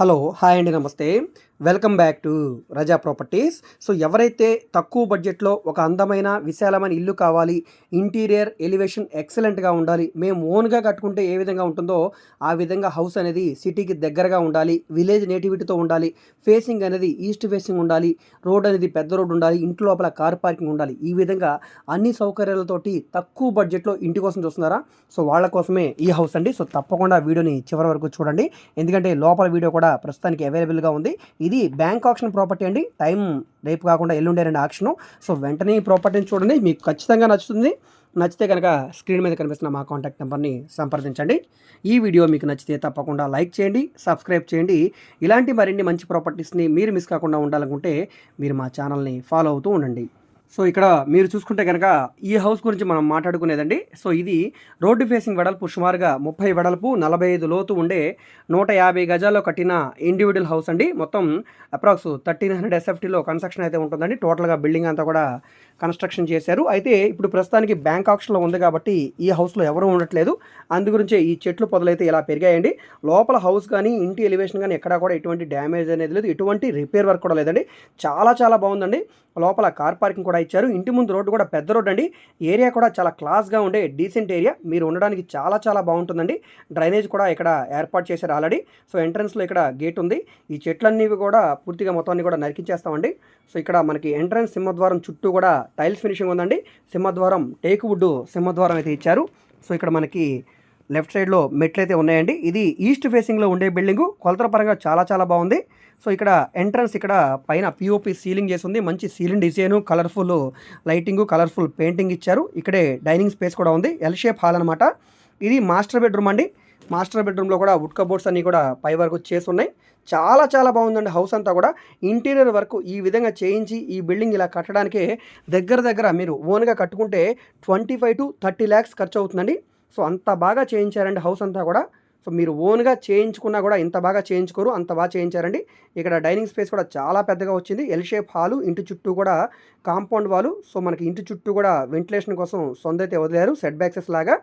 Hello hi అండి నమస్తే. Welcome back to Raza properties. So ఎవరైతే తక్కువ బడ్జెట్లో ఒక అందమైన విశాలమైన ఇల్లు కావాలి ఇంటీరియర్ ఎలివేషన్ ఎక్సలెంట్గా ఉండాలి మేము ఓన్గా కట్టుకుంటే ఏ విధంగా ఉంటుందో ఆ విధంగా హౌస్ అనేది సిటీకి దగ్గరగా ఉండాలి విలేజ్ నేటివిటీతో ఉండాలి ఫేసింగ్ అనేది ఈస్ట్ ఫేసింగ్ ఉండాలి రోడ్ అనేది పెద్ద రోడ్ ఉండాలి ఇంటి లోపల కార్ పార్కింగ్ ఉండాలి. ఈ విధంగా అన్ని సౌకర్యాలతోటి తక్కువ బడ్జెట్లో ఇంటి కోసం చూస్తున్నారా? సో వాళ్ళ కోసమే ఈ హౌస్ అండి. సో తప్పకుండా వీడియోని చివరి వరకు చూడండి. ఎందుకంటే లోపల వీడియో కూడా ప్రస్తుతానికి అవైలబుల్గా ఉంది. ఇది బ్యాంక్ ఆప్షన్ ప్రాపర్టీ అండి. టైం రేపు కాకుండా ఎల్లుండే రెండు ఆప్షను. సో వెంటనే ఈ ప్రాపర్టీని చూడండి. మీకు ఖచ్చితంగా నచ్చుతుంది. నచ్చితే కనుక స్క్రీన్ మీద కనిపిస్తున్న మా కాంటాక్ట్ నెంబర్ని సంప్రదించండి. ఈ వీడియో మీకు నచ్చితే తప్పకుండా లైక్ చేయండి సబ్స్క్రైబ్ చేయండి. ఇలాంటి మరిన్ని మంచి ప్రాపర్టీస్ని మీరు మిస్ కాకుండా ఉండాలనుకుంటే మీరు మా ఛానల్ని ఫాలో అవుతూ ఉండండి. సో ఇక్కడ మీరు చూసుకుంటే కనుక ఈ హౌస్ గురించి మనం మాట్లాడుకునేదండి. సో ఇది రోడ్డు ఫేసింగ్ వెడల్పు సుమారుగా ముప్పై వెడల్పు నలభై ఐదు లోతు ఉండే నూట యాభై గజాల్లో కట్టిన ఇండివిజువల్ హౌస్ అండి. మొత్తం అప్రాక్స్ థర్టీన్ హండ్రెడ్ ఎస్ఎఫ్టీలో కన్స్ట్రక్షన్ అయితే ఉంటుందండి. టోటల్గా బిల్డింగ్ అంతా కూడా కన్స్ట్రక్షన్ చేశారు. అయితే ఇప్పుడు ప్రస్తుతానికి బ్యాంక్ ఆక్షన్లో ఉంది కాబట్టి ఈ హౌస్లో ఎవరూ ఉండట్లేదు. అందుగురించే ఈ చెట్లు పొదలైతే ఇలా పెరిగాయండి. లోపల హౌస్ కానీ ఇంటి ఎలివేషన్ కానీ ఎక్కడా కూడా ఎటువంటి డ్యామేజ్ అనేది లేదు. ఎటువంటి రిపేర్ వర్క్ కూడా లేదండి. చాలా చాలా బాగుందండి. లోపల కార్ పార్కింగ్ కూడా ఇచ్చారు. ఇంటి ముందు రోడ్డు కూడా పెద్ద రోడ్డు అండి. ఏరియా కూడా చాలా క్లాస్గా ఉండే డీసెంట్ ఏరియా మీరు ఉండడానికి చాలా చాలా బాగుంటుందండి. డ్రైనేజ్ కూడా ఇక్కడ ఏర్పాటు చేశారు ఆల్రెడీ. సో ఎంట్రన్స్లో ఇక్కడ గేట్ ఉంది. ఈ చెట్లన్నీ కూడా పూర్తిగా మొత్తాన్ని కూడా నరికించేస్తామండి. సో ఇక్కడ మనకి ఎంట్రన్స్ సింహద్వారం చుట్టూ కూడా టైల్స్ ఫినిషింగ్ ఉందండి. సింహద్వారం టేక్ వుడ్ సింహద్వారం అయితే ఇచ్చారు. సో ఇక్కడ మనకి లెఫ్ట్ సైడ్లో మెట్లు అయితే ఉన్నాయండి. ఇది ఈస్ట్ ఫేసింగ్లో ఉండే బిల్డింగు. కొలతల పరంగా చాలా చాలా బాగుంది. సో ఇక్కడ ఎంట్రన్స్ ఇక్కడ పైన పిఓపి సీలింగ్ చేసి ఉంది మంచి ceiling design colourful lighting colourful painting ఇచ్చారు. ఇక్కడే డైనింగ్ స్పేస్ కూడా ఉంది. ఎల్ షేప్ హాల్ అనమాట ఇది మాస్టర్ బెడ్రూమ్ అండి. మాస్టర్ బెడ్రూమ్లో కూడా వుడ్ కబోర్డ్స్ అన్నీ కూడా పై వరకు చేసి ఉన్నాయి చాలా చాలా బాగుందండి హౌస్ అంతా కూడా. ఇంటీరియర్ వర్క్ ఈ విధంగా చేయించి ఈ బిల్డింగ్ ఇలా కట్టడానికే దగ్గర దగ్గర మీరు ఓన్గా కట్టుకుంటే twenty five to thirty lakhs ఖర్చు అవుతుందండి సో అంత బాగా చేయించారండి హౌస్ అంతా కూడా. సో మీరు ఓన్గా చేయించుకున్నా కూడా ఇంత బాగా చేయించుకోరు అంత బాగా చేయించారండి. ఇక్కడ డైనింగ్ స్పేస్ కూడా చాలా పెద్దగా వచ్చింది. ఎల్ షేప్ హాలు ఇంటి చుట్టూ కూడా కాంపౌండ్ వాలు. సో మనకి ఇంటి చుట్టూ కూడా వెంటిలేషన్ కోసం సొందైతే వదిలేరు. సెట్ బ్యాక్సెస్ లాగా.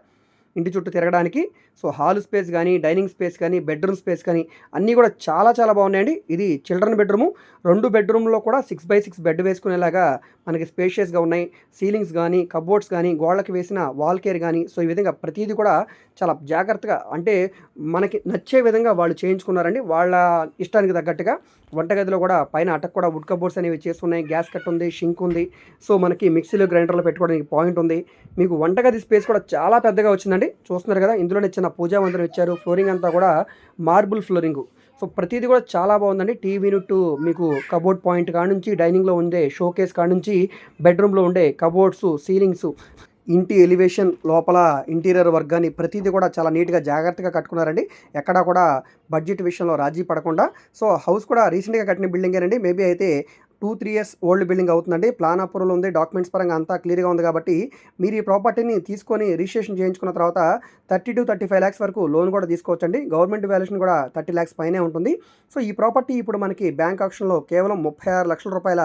ఇంటి చుట్టూ తిరగడానికి. సో హాల్ స్పేస్ కానీ డైనింగ్ స్పేస్ కానీ బెడ్రూమ్ స్పేస్ కానీ అన్నీ కూడా చాలా చాలా బాగున్నాయండి. ఇది చిల్డ్రన్ బెడ్రూము. రెండు బెడ్రూమ్లో కూడా సిక్స్ బై సిక్స్ బెడ్ వేసుకునేలాగా మనకి స్పేషియస్గా ఉన్నాయి. సీలింగ్స్ కానీ కబోర్డ్స్ కానీ గోడలకు వేసిన వాల్ కేర్ కానీ. సో ఈ విధంగా ప్రతిదీ కూడా చాలా జాగ్రత్తగా అంటే మనకి నచ్చే విధంగా వాళ్ళు చేయించుకున్నారండి. వాళ్ళ ఇష్టానికి తగ్గట్టుగా వంటగదిలో కూడా పైన అటక్ కూడా వుడ్ కబోర్డ్స్ అనేవి చేస్తున్నాయి. గ్యాస్ కట్ ఉంది షింక్ ఉంది. సో మనకి మిక్సీలో గ్రైండర్లో పెట్టుకోవడానికి పాయింట్ ఉంది. మీకు వంటగది స్పేస్ కూడా చాలా పెద్దగా వచ్చిందండి. చూస్తున్నారు కదా ఇందులోనే చిన్న పూజా మందిరం ఇచ్చారు. ఫ్లోరింగ్ అంతా కూడా మార్బుల్ ఫ్లోరింగ్. సో ప్రతిదీ కూడా చాలా బాగుందండి. టీవీ యూనిట్ మీకు కబోర్డ్ పాయింట్ కాడ నుంచి డైనింగ్లో ఉండే షోకేస్ కాడ నుంచి బెడ్రూమ్లో ఉండే కబోర్డ్స్ సీలింగ్స్ ఇంటి ఎలివేషన్ లోపల ఇంటీరియర్ వర్గాన్ని ప్రతిదీ కూడా చాలా నీట్గా జాగ్రత్తగా కట్టుకున్నారండి. ఎక్కడా కూడా బడ్జెట్ విషయంలో రాజీ పడకుండా. సో హౌస్ కూడా రీసెంట్గా కట్టిన బిల్డింగేనండి. మేబీ అయితే two three years old building అవుతుందండి. ప్లాన్ అప్రూవల్ ఉంది. డాక్యుమెంట్స్ పరంగా అంతా క్లియర్గా ఉంది కాబట్టి మీరు ఈ ప్రాపర్టీని తీసుకొని రిజిస్ట్రేషన్ చేయించుకున్న తర్వాత thirty to thirty five lakhs వరకు లోన్ కూడా తీసుకోవచ్చండి. గవర్నమెంట్ వాల్యుయేషన్ కూడా థర్టీ ల్యాక్స్ పైనే ఉంటుంది. సో ఈ ప్రాపర్టీ ఇప్పుడు మనకి బ్యాంక్ ఆప్షన్లో కేవలం ముప్పై ఆరు లక్షల రూపాయల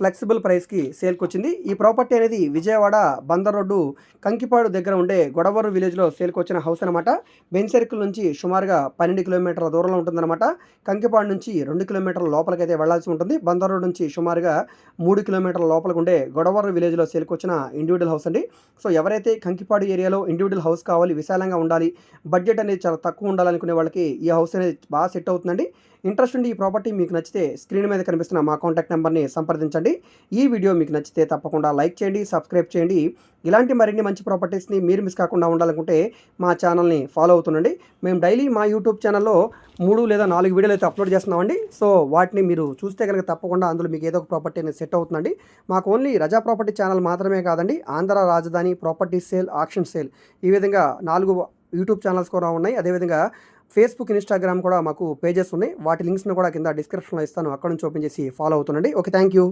ఫ్లెక్సిబుల్ ప్రైస్కి సేల్కి వచ్చింది ఈ ప్రాపర్టీ అనేది విజయవాడ బందర్ రోడ్డు కంకిపాడు దగ్గర ఉండే గొడవరు విలేజ్లో సేల్కి వచ్చిన హౌస్ అనమాట బెన్ సర్కిల్ నుంచి సుమారుగా పన్నెండు కిలోమీటర్ల దూరంలో ఉంటుందన్నమాట. కంకిపాడు నుంచి రెండు కిలోమీటర్ల లోపలికైతే వెళ్ళాల్సి ఉంటుంది. బందర్ రోడ్ నుంచి సుమారుగా మూడు కిలోమీటర్ల లోపలకు ఉండే గొడవర విలేజ్లో సేల్కొచ్చిన ఇండివిజువల్ హౌస్ అండి. సో ఎవరైతే కంకిపాడు ఏరియాలో ఇండివిజువల్ హౌస్ కావాలి విశాలంగా ఉండాలి బడ్జెట్ అనేది చాలా తక్కువ ఉండాలనుకునే వాళ్ళకి ఈ హౌస్ అనేది బాగా సెట్ అవుతుందండి. ఇంట్రెస్ట్ ఉండి ఈ ప్రాపర్టీ మీకు నచ్చితే స్క్రీన్ మీద కనిపిస్తున్న మా కాంటాక్ట్ నెంబర్ని సంప్రదించండి. ఈ వీడియో మీకు నచ్చితే తప్పకుండా లైక్ చేయండి సబ్స్క్రైబ్ చేయండి. ఇలాంటి మరిన్ని మంచి ప్రాపర్టీస్ని మీరు మిస్ కాకుండా ఉండాలనుకుంటే మా ఛానల్ని ఫాలో అవుతుండండి. మేము డైలీ మా యూట్యూబ్ ఛానల్లో మూడు లేదా నాలుగు వీడియోలు అయితే అప్లోడ్ చేస్తున్నామండి. సో వాటిని మీరు చూస్తే కనుక తప్పకుండా అందులో మీకు ఏదో ఒక ప్రాపర్టీ అనేది సెట్ అవుతుందండి. మాకు ఓన్లీ రజా ప్రాపర్టీ ఛానల్ మాత్రమే కాదండి ఆంధ్ర రాజధాని ప్రాపర్టీ సేల్ ఆక్షన్ సేల్. ఈ విధంగా నాలుగు యూట్యూబ్ ఛానల్స్ కూడా ఉన్నాయి. అదేవిధంగా ఫేస్బుక్ ఇన్స్టాగ్రామ్ కూడా మాకు పేజెస్ ఉన్నాయి. వాటి లింక్స్ని కూడా కింద డిస్క్రిప్షన్లో ఇస్తాను. అక్కడ నుంచి ఓపెన్ చేసి ఫాలో అవుతుండండి. Okay thank you